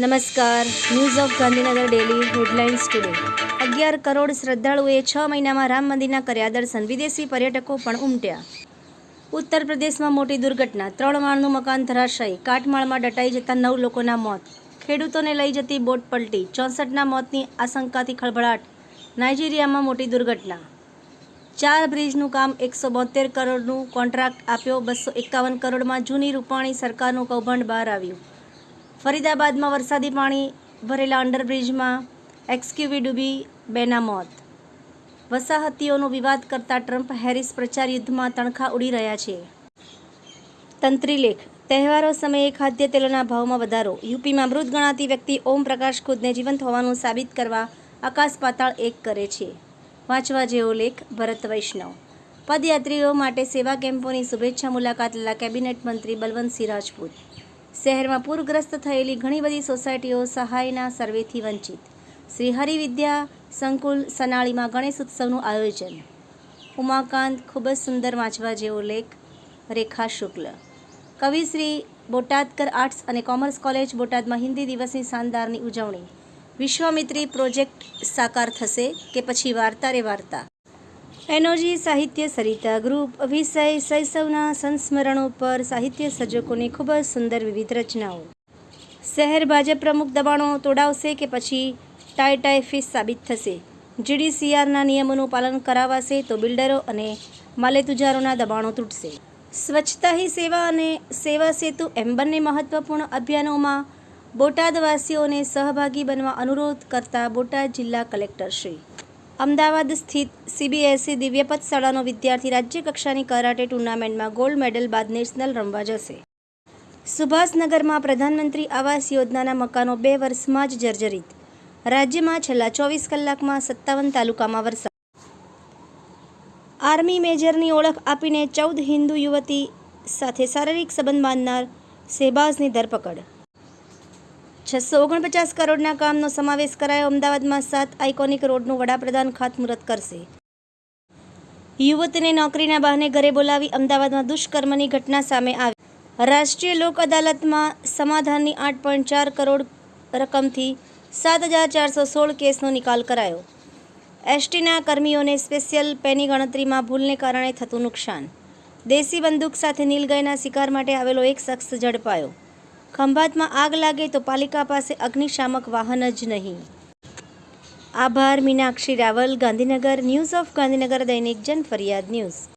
નમસ્કાર. News of Gandhinagar daily headlines today અગિયાર કરોડ શ્રદ્ધાળુએ છ મહિનામાં રામ મંદિરના કર્યા દર્શન વિદેશી પર્યટકો પણ ઉમટ્યા. ઉત્તર પ્રદેશમાં મોટી દુર્ઘટના. ત્રણ માળનું મકાન ધરાશાયી. કાટમાળમાં દટાઈ જતા નવ લોકોના મોત. ખેડૂતોને લઈ જતી બોટ પલટી. ચોસઠના મોતની આશંકાથી ખળભળાટ. નાઇજીરિયામાં મોટી દુર્ઘટના. ચાર બ્રિજનું કામ એકસો બોતેર કરોડનું કોન્ટ્રાક્ટ આપ્યો. બસો એકાવન કરોડમાં જૂની રૂપાણી સરકારનું કૌભાંડ બહાર આવ્યું. ફરીદાબાદમાં વરસાદી પાણી ભરેલા અંડરબ્રિજમાં એક્સક્યુવી ડૂબી બેના મોત. વસાહતીઓનો વિવાદ કરતા ટ્રમ્પ હેરિસ પ્રચાર યુદ્ધમાં તણખા ઉડી રહ્યા છે. તંત્રી લેખ, તહેવારો સમયે ખાદ્ય તેલોના ભાવમાં વધારો. યુપીમાં મૃત ગણાતી વ્યક્તિ ઓમ પ્રકાશ ખુદને જીવંત હોવાનું સાબિત કરવા આકાશ પાતાળ એક કરે છે. વાંચવા જેવો લેખ, ભરત વૈષ્ણવ. પદયાત્રીઓ માટે સેવા કેમ્પોની શુભેચ્છા મુલાકાત લેલા કેબિનેટ મંત્રી બલવંતસિંહ રાજપૂત. શહેરમાં પૂરગ્રસ્ત થયેલી ઘણી બધી સોસાયટીઓ સહાયના સર્વેથી વંચિત. શ્રી હરિવિદ્યા સંકુલ સનાળીમાં ગણેશ ઉત્સવનું આયોજન. ઉમાકાંત ખૂબ જ સુંદર વાંચવા જેવો લેખ, રેખા શુક્લ. કવિશ્રી બોટાદકર આર્ટ્સ અને કોમર્સ કોલેજ બોટાદમાં હિન્દી દિવસની શાનદારની ઉજવણી. વિશ્વામિત્રી પ્રોજેક્ટ સાકાર થશે કે પછી વાર્તા રે વાર્તા? એનોજી સાહિત્ય સરિતા ગ્રુપ વિષય શૈશવના સંસ્મરણો પર સાહિત્ય સર્જકોની ખૂબ જ સુંદર વિવિધ રચનાઓ. શહેર ભાજપ પ્રમુખ દબાણો તોડાવશે કે પછી ટાઈ ટાઈ ફીસ સાબિત થશે? જીડીસીઆરના નિયમોનું પાલન કરાવાશે તો બિલ્ડરો અને માલેતુજારોના દબાણો તૂટશે. સ્વચ્છતા હી સેવા અને સેવા સેતુ એમ બંને મહત્વપૂર્ણ અભિયાનોમાં બોટાદવાસીઓને સહભાગી બનવા અનુરોધ કરતા બોટાદ જિલ્લા કલેક્ટર શ્રી અમદાવાદ સ્થિત સીબીએસઈ દિવ્યપથ શાળાનો વિદ્યાર્થી રાજ્યકક્ષાની કરાટે ટુર્નામેન્ટમાં ગોલ્ડ મેડલ બાદ નેશનલ રમવા જશે. સુભાષનગરમાં પ્રધાનમંત્રી આવાસ યોજનાના મકાનો બે વર્ષમાં જ જર્જરિત. રાજ્યમાં છેલ્લા ચોવીસ કલાકમાં સત્તાવન તાલુકામાં વરસાદ. આર્મી મેજરની ઓળખ આપીને ચૌદ હિન્દુ યુવતી સાથે શારીરિક સંબંધ બાંધનાર શેબાઝની ધરપકડ. છસો ઓગણપચાસ કરોડના કામનો સમાવેશ કરાયો. અમદાવાદમાં સાત આઇકોનિક રોડનું વડાપ્રધાન ખાતમુહૂર્ત કરશે. યુવતીને નોકરીના બહાને ઘરે બોલાવી અમદાવાદમાં દુષ્કર્મની ઘટના સામે આવી. રાષ્ટ્રીય લોક અદાલતમાં સમાધાનની આઠ પોઈન્ટ ચાર કરોડ રકમથી સાત હજાર ચારસો સોળ કેસનો નિકાલ કરાયો. એસટીના કર્મીઓને સ્પેશિયલ પેની ગણતરીમાં ભૂલને કારણે થતું નુકસાન. દેશી બંદૂક સાથે નીલગાયના શિકાર માટે આવેલો એક શખ્સ ઝડપાયો. ખંભાતમાં આગ લાગે તો પાલિકા પાસે અગ્નિશામક વાહન જ નહીં. આભાર, મીનાક્ષી રાવલ, ગાંધીનગર, ન્યૂઝ ઓફ ગાંધીનગર, દૈનિક જન ફરિયાદ ન્યૂઝ.